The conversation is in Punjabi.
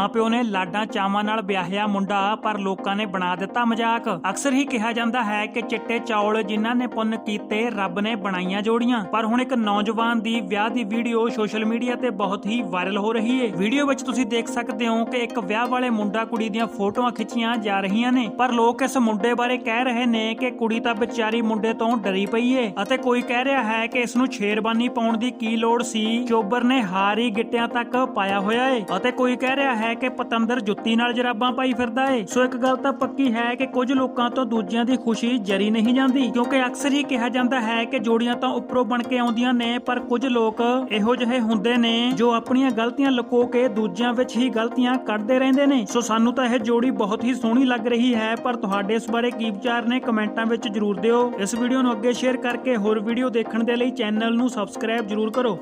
ਮਾਪਿਓ ਨੇ ਲਾਡਾਂ ਚਾਵਾਂ ਨਾਲ ਵਿਆਹਿਆ ਮੁੰਡਾ, ਪਰ ਲੋਕਾਂ ਨੇ ਬਣਾ ਦਿੱਤਾ ਮਜ਼ਾਕ। ਅਕਸਰ ਹੀ ਕਿਹਾ ਜਾਂਦਾ ਹੈ ਕਿ ਚਿੱਟੇ ਚੌਲ ਜਿਨ੍ਹਾਂ ਨੇ ਪੁੰਨ ਕੀਤੇ, ਰੱਬ ਨੇ ਬਣਾਈਆਂ ਜੋੜੀਆਂ। ਪਰ ਹੁਣ ਇੱਕ ਨੌਜਵਾਨ ਦੀ ਵਿਆਹ ਦੀ ਵੀਡੀਓ ਸੋਸ਼ਲ ਮੀਡੀਆ ਤੇ ਬਹੁਤ ਹੀ ਵਾਇਰਲ ਹੋ ਰਹੀ ਹੈ ਵੀਡੀਓ ਵਿੱਚ ਤੁਸੀਂ ਦੇਖ ਸਕਦੇ ਹੋ ਕਿ ਇੱਕ ਵਿਆਹ ਵਾਲੇ ਮੁੰਡਾ ਕੁੜੀ ਦੀਆਂ ਫੋਟੋਆਂ ਖਿੱਚੀਆਂ ਜਾ ਰਹੀਆਂ ਨੇ। ਪਰ ਲੋਕ ਇਸ ਮੁੰਡੇ ਬਾਰੇ ਕਹਿ ਰਹੇ ਨੇ ਕਿ ਕੁੜੀ ਤਾਂ ਵਿਚਾਰੀ ਮੁੰਡੇ ਤੋਂ ਡਰੀ ਪਈ ਏ। ਅਤੇ ਕੋਈ ਕਹਿ ਰਿਹਾ ਹੈ ਕਿ ਇਸ ਨੂੰ ਸ਼ੇਰਬਾਨੀ ਪਾਉਣ ਦੀ ਕੀ ਲੋੜ ਸੀ? ਚੋਬਰ ਨੇ ਹਾਰੀ ਗਿੱਟਿਆਂ ਤੱਕ ਪਾਇਆ ਹੋਇਆ ਏ। ਅਤੇ ਕੋਈ ਕਹਿ ਰਿਹਾ ਹੈ ਕਿ ਪਤੰਦਰ ਜੁੱਤੀ ਨਾਲ ਜਰਾਬਾਂ ਪਾਈ ਫਿਰਦਾ ਏ। ਸੋ ਇੱਕ ਗੱਲ ਤਾਂ ਪੱਕੀ ਹੈ ਕਿ ਕੁਝ ਲੋਕਾਂ ਤੋਂ ਦੂਜਿਆਂ ਦੀ ਖੁਸ਼ੀ ਜਰੀ ਨਹੀਂ ਜਾਂਦੀ, ਕਿਉਂਕਿ ਅਕਸਰ ਹੀ ਕਿਹਾ ਜਾਂਦਾ ਹੈ ਕਿ ਜੋੜੀਆਂ ਤਾਂ ਉੱਪਰੋਂ ਬਣ ਕੇ ਆਉਂਦੀਆਂ ਨੇ, ਪਰ ਕੁਝ ਲੋਕ ਇਹੋ ਜਿਹੇ ਹੁੰਦੇ ਨੇ ਜੋ ਆਪਣੀਆਂ ਗਲਤੀਆਂ ਲੁਕੋ ਕੇ ਦੂਜਿਆਂ ਵਿੱਚ ਹੀ ਗਲਤੀਆਂ ਕੱਢਦੇ ਰਹਿੰਦੇ ਨੇ। ਸੋ ਸਾਨੂੰ ਤਾਂ ਇਹ ਜੋੜੀ ਬਹੁਤ ਹੀ ਸੋਹਣੀ ਲੱਗ ਰਹੀ ਹੈ, ਪਰ ਤੁਹਾਡੇ ਇਸ ਬਾਰੇ ਕੀ ਵਿਚਾਰ ਨੇ ਕਮੈਂਟਾਂ ਵਿੱਚ ਜਰੂਰ ਦਿਓ। ਇਸ ਵੀਡੀਓ ਨੂੰ ਅੱਗੇ ਸ਼ੇਅਰ ਕਰਕੇ ਹੋਰ ਵੀਡੀਓ ਦੇਖਣ ਦੇ ਲਈ ਚੈਨਲ ਨੂੰ ਸਬਸਕ੍ਰਾਈਬ ਜਰੂਰ ਕਰੋ।